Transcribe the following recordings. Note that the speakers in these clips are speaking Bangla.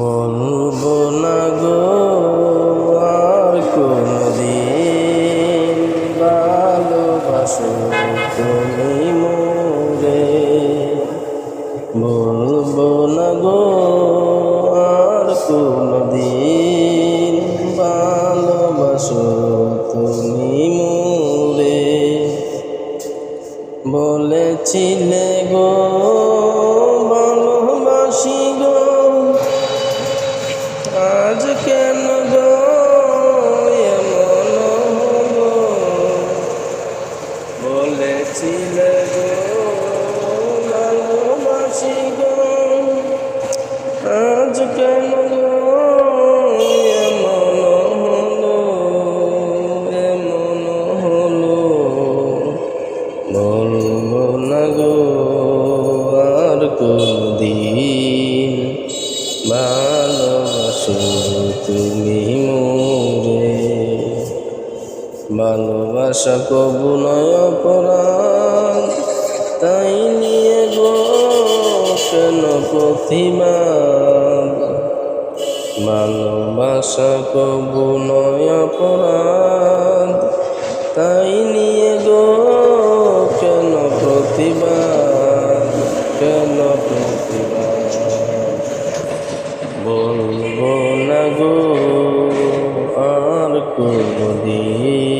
বলব না গো, আর কোনদিন ভালোবাসো তুমি মোরে। বলব না গো, আর কোনদিন ভালোবাসো তুমি মোরে। বলেছিলে গো কোনদিন ভালোবাসো তুমি মোরে। ভালোবাসা কবু নয় অপরাধ, তাই নিয়ে গো কেন প্রতিবাদ। ভালোবাসা কবু নয় অপরাধ বলব না গো, আর কোনদিন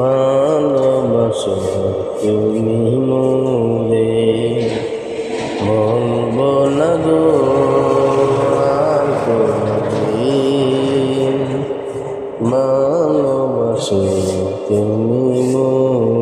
ভালোবাসো তুমি মোরে। বলব না গো, আর কোনদিন ভালোবাসো তুমি মোরে।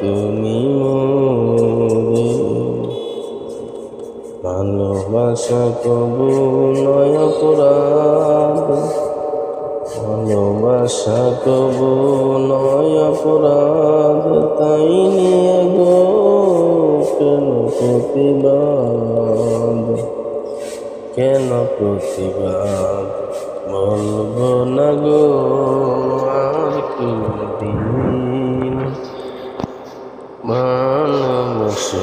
তুমি ভালোবাসা কবু নয় অপরাধ। ভালোবাসা কবু নয় অপরাধ, তাই নিয়ে গো কেন প্রতিবাদ। কেন প্রতিবাদ বলব না গো? ভালোবাসো